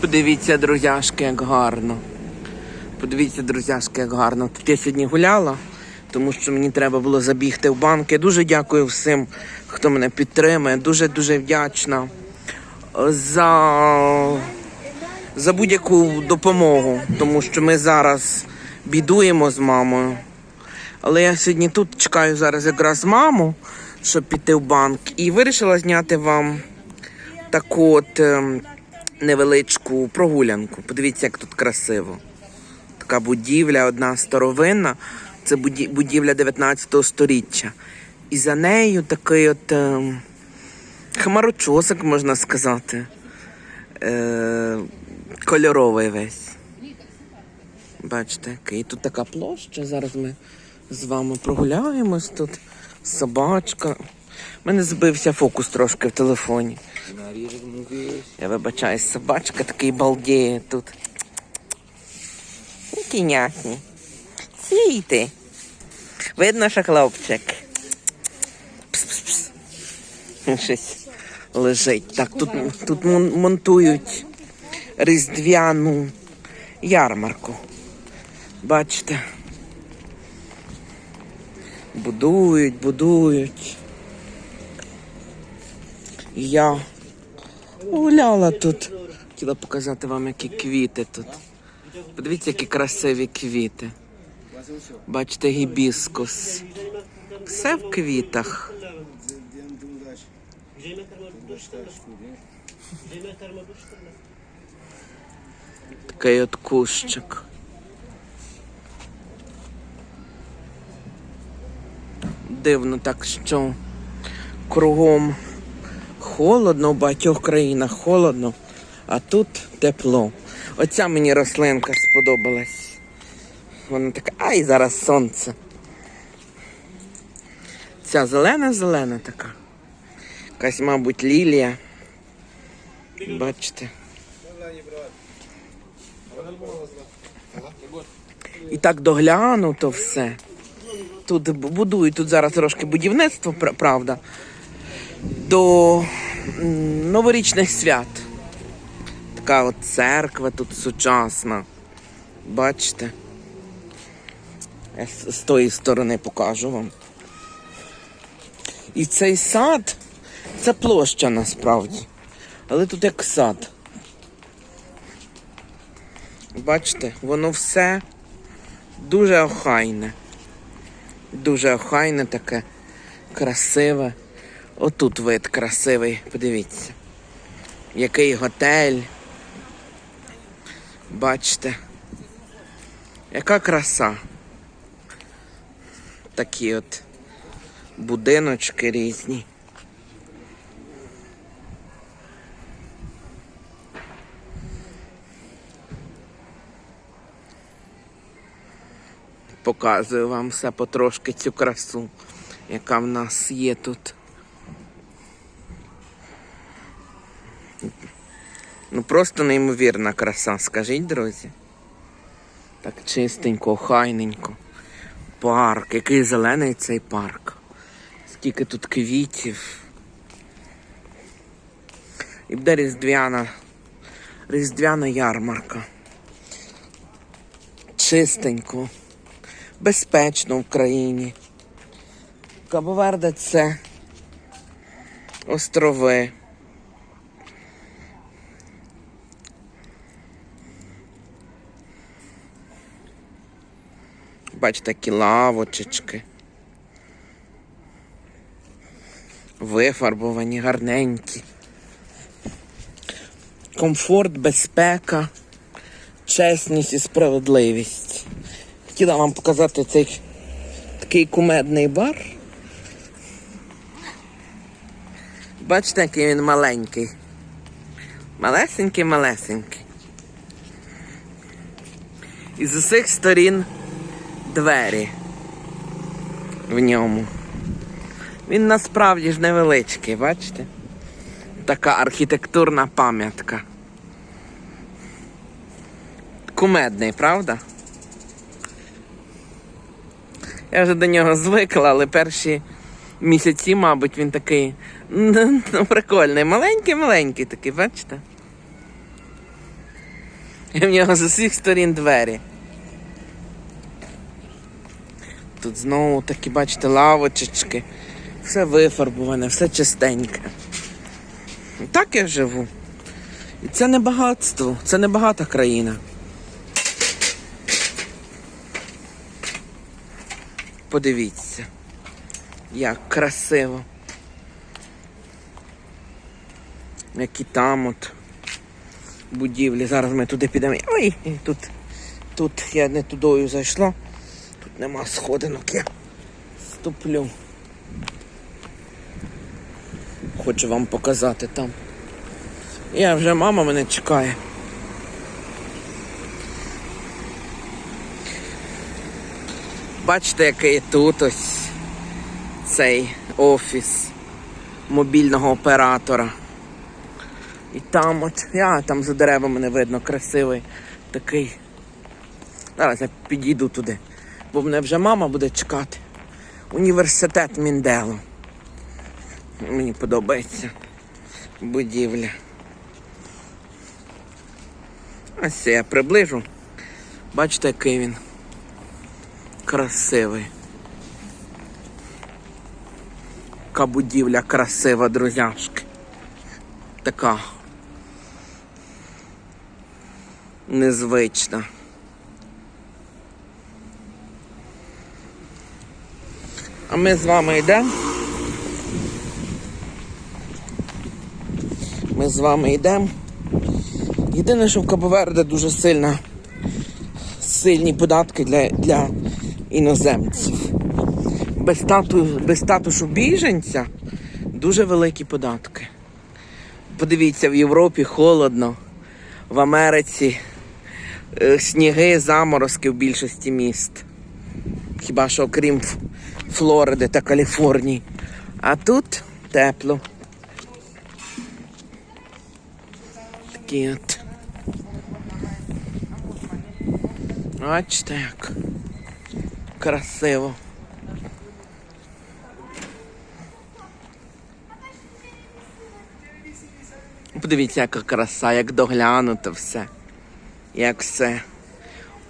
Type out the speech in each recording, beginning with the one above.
Подивіться, друзяшки, як гарно. Подивіться, друзяшки, як гарно. Тут я сьогодні гуляла, тому що мені треба було забігти в банк. Я дуже дякую всім, хто мене підтримує. Дуже-дуже вдячна за, за будь-яку допомогу, тому що ми зараз бідуємо з мамою. Але я сьогодні тут чекаю зараз якраз маму, щоб піти в банк, і вирішила зняти вам таку от ем, невеличку прогулянку. Подивіться, як тут красиво. Така будівля, одна старовинна. Це будівля 19 століття. І за нею такий от ем, хмарочосик, можна сказати. Е, кольоровий весь. Бачите, який тут така площа. Зараз ми з вами прогуляємось тут. Собачка. У мене збився фокус трошки в телефоні. Я вибачаюсь, собачка такий балдіє тут. Який нятні. Сійте. Видно, що хлопчик. Пс-пс-пс. Щось лежить. Так, тут, тут монтують різдвяну ярмарку. Бачите? Будують, будують. І Я гуляла тут. Хотіла показати вам, які квіти тут. Подивіться, які красиві квіти. Бачите, гібіскус. Все в квітах. Такий от кущик. Дивно так, що кругом холодно, в багатьох країнах холодно, а тут тепло. Оця мені рослинка сподобалась. Вона така, ай, зараз сонце. Ця зелена-зелена така. Якась, мабуть, лілія. Бачите. І так доглянуто все. Тут будують тут зараз трошки будівництво, правда, до новорічних свят. Така от церква тут сучасна. Бачите? Я з- тої сторони покажу вам. І цей сад це площа насправді. Але тут як сад. Бачите, воно все дуже охайне. Дуже охайне таке, красиве. Отут вид красивий, подивіться. Який готель. Бачите. Яка краса. Такі от будиночки різні. Показую вам все потрошки цю красу, яка в нас є тут. Ну просто неймовірна краса, скажіть, друзі. Так чистенько, охайненько. Парк, який зелений цей парк. Скільки тут квітів. І буде різдвяна, різдвяна ярмарка. Чистенько, безпечно в країні. Кабоверде це острови. Бачите, такі лавочечки. Вифарбовані, гарненькі. Комфорт, безпека, чесність і справедливість. Хотіла вам показати цей такий кумедний бар. Бачите, який він маленький. Малесенький, малесенький. І з усіх сторін двері в ньому. Він насправді ж невеличкий, бачите? Така архітектурна пам'ятка. Кумедний, правда? Я вже до нього звикла, але перші місяці, мабуть, він такий ну, прикольний. Маленький-маленький такий, бачите? І в нього з усіх сторін двері. Тут знову такі, бачите, лавочечки. Все вифарбоване, все чистеньке. Так я живу. І це не багатство, це не багата країна. Подивіться, як красиво. Які там от будівлі. Зараз ми туди підемо. Ой, тут, тут я не тудою зайшла. Нема сходинок, я ступлю. Хочу вам показати там. Я вже мама мене чекає. Бачите, який тут ось цей офіс мобільного оператора. І там от, я там за деревами не видно, красивий такий. Зараз я підійду туди, бо мене вже мама буде чекати. Університет Міндело. Мені подобається будівля. Ось я приближу. Бачите, який він красивий. Яка будівля красива, друзяшки. Така незвична. А ми з вами йдемо. Ми з вами йдемо. Єдине, що в Кабоверде дуже сильна, сильні податки для, для іноземців. Без, стату, без статусу біженця дуже великі податки. Подивіться, в Європі холодно, в Америці е, сніги, заморозки в більшості міст. Хіба що окрім Флориди та Каліфорнії. А тут тепло. Такі от. Бачите як. Красиво. Подивіться, яка краса, як доглянуто все. Як все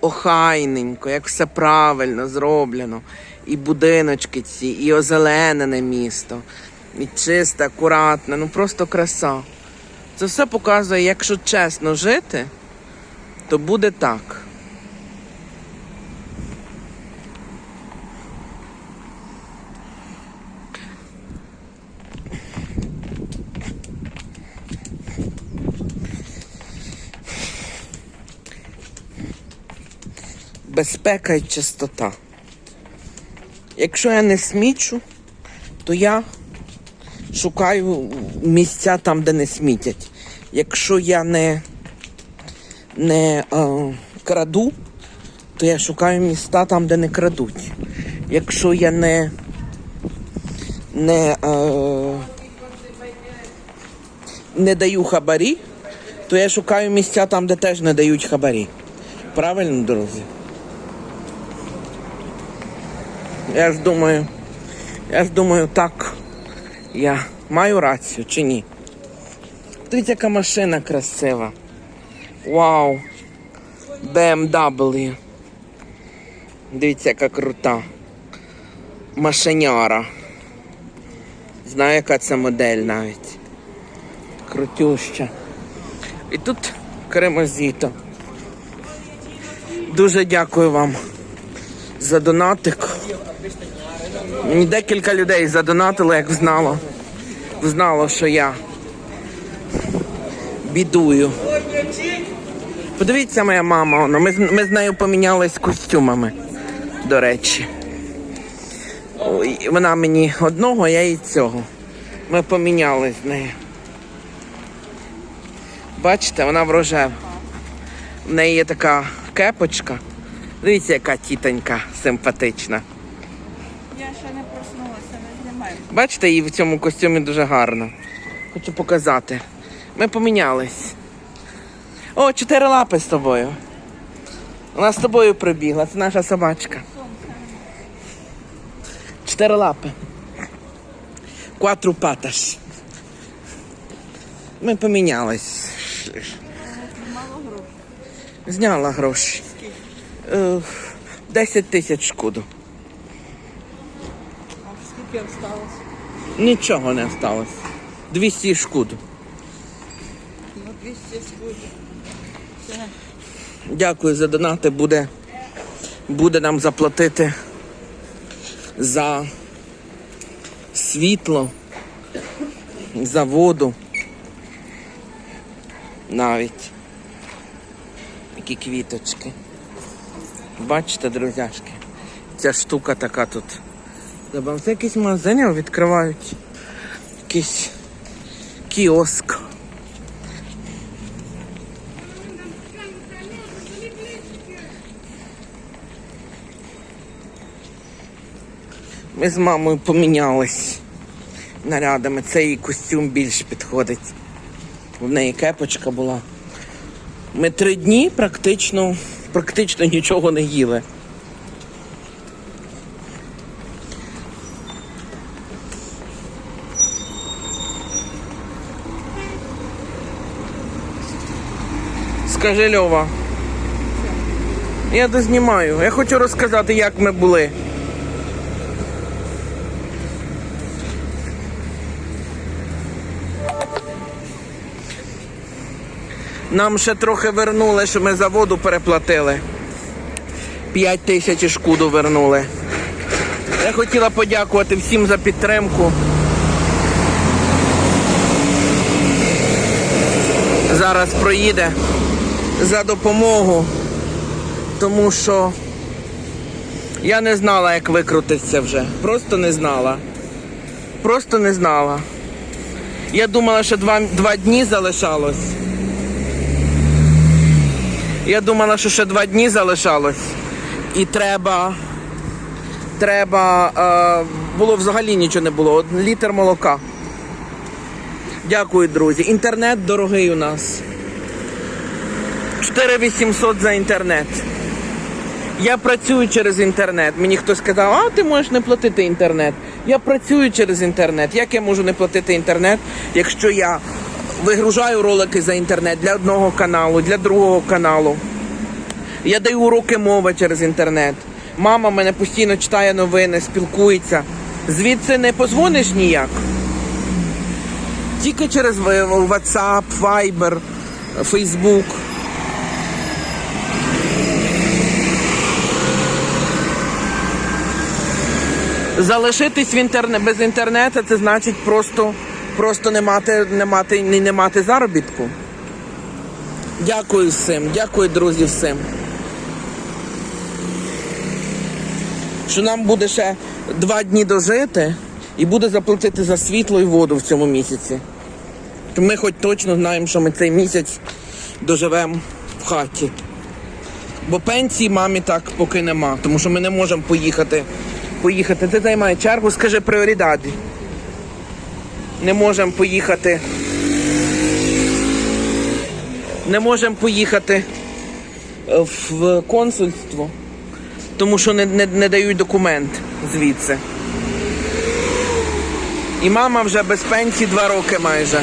охайненько, як все правильно зроблено. І будиночки ці, і озеленене місто, і чисте, акуратне, ну просто краса. Це все показує, якщо чесно жити, то буде так. Безпека і чистота. Якщо я не смічу, то я шукаю місця там, де не смітять. Якщо я не, не е, краду, то я шукаю міста там, де не крадуть. Якщо я не, не, е, не даю хабарі, то я шукаю місця там, де теж не дають хабарі. Правильно, друзі? Я ж думаю, я ж думаю, так я маю рацію чи ні? Дивіться, яка машина красива. Вау. BMW. Дивіться, яка крута. Машиняра. Знаю, яка це модель навіть. Крутюща. І тут кремозіто. Дуже дякую вам за донатик. Декілька людей задонатили, як знало. Знало, що я бідую. Подивіться, моя мама. Ми, ми з нею помінялись костюмами, до речі. Вона мені одного, я їй цього. Ми помінялись з нею. Бачите, вона в рожев. В неї є така кепочка. Дивіться, яка тітонька симпатична. Я ще не проснулася, не знімаю. Бачите, її в цьому костюмі дуже гарно. Хочу показати. Ми помінялись. О, чотири лапи з тобою. Вона з тобою прибігла, це наша собачка. Чотири лапи. Кватру паташ. Ми помінялись. Мало грошей. Зняла гроші. Е, 10 тисяч шкоду. Скільки осталось? Нічого не осталось. 200 шкоду. Ну, 200 скуди. Це Дякую за донати. Буде, буде нам заплатити за світло, за воду. Навіть. Такі квіточки. Бачите, друзяшки? Ця штука така тут. Забав, це якісь магазини відкривають. Якийсь кіоск. Ми з мамою помінялись нарядами. Цей костюм більш підходить. В неї кепочка була. Ми три дні практично, практично нічого не їли. Скажи Льова. Я дознімаю. Я хочу розказати, як ми були. Нам ще трохи вернули, що ми за воду переплатили. 5 тисяч шкуду вернули. Я хотіла подякувати всім за підтримку. Зараз проїде за допомогу, тому що я не знала, як викрутитися вже. Просто не знала. Просто не знала. Я думала, що два, два дні залишалось. Я думала, що ще два дні залишалось. І треба. Треба. Е, було взагалі нічого не було. Літр молока. Дякую, друзі. Інтернет дорогий у нас. 4800 за інтернет. Я працюю через інтернет. Мені хтось сказав, а ти можеш не платити інтернет. Я працюю через інтернет. Як я можу не платити інтернет, якщо я вигружаю ролики за інтернет для одного каналу, для другого каналу. Я даю уроки мови через інтернет. Мама мене постійно читає новини, спілкується. Звідси не позвониш ніяк. Тільки через WhatsApp, Viber, Facebook. Залишитись в інтерне... без інтернету це значить просто, просто не, мати, не, мати, не, мати заробітку. Дякую всім, дякую, друзі, всім. Що нам буде ще два дні дожити і буде заплатити за світло і воду в цьому місяці. То ми хоч точно знаємо, що ми цей місяць доживемо в хаті. Бо пенсії мамі так поки нема, тому що ми не можемо поїхати. Поїхати. Ти займає чергу, скажи пріоритети. Не можемо поїхати. Не можемо поїхати е, в консульство, тому що не, не, не дають документ звідси. І мама вже без пенсії два роки майже.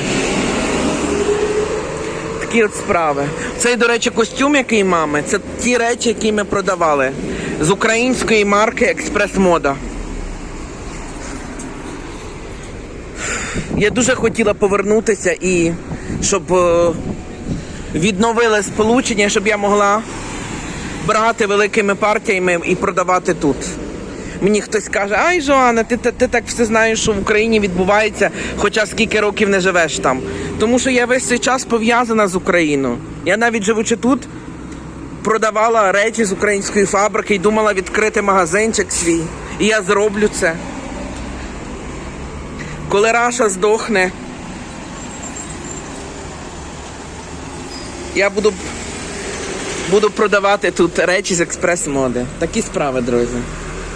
Такі от справи. Цей, до речі, костюм, який мами, це ті речі, які ми продавали з української марки Експрес-Мода. Я дуже хотіла повернутися і щоб е, відновили сполучення, щоб я могла брати великими партіями і продавати тут. Мені хтось каже, ай, Жоанна, ти, ти, ти так все знаєш, що в Україні відбувається, хоча скільки років не живеш там. Тому що я весь цей час пов'язана з Україною. Я навіть живучи тут, продавала речі з української фабрики і думала відкрити магазинчик свій. І я зроблю це. Коли Раша здохне, я буду, буду продавати тут речі з експрес-моди. Такі справи, друзі.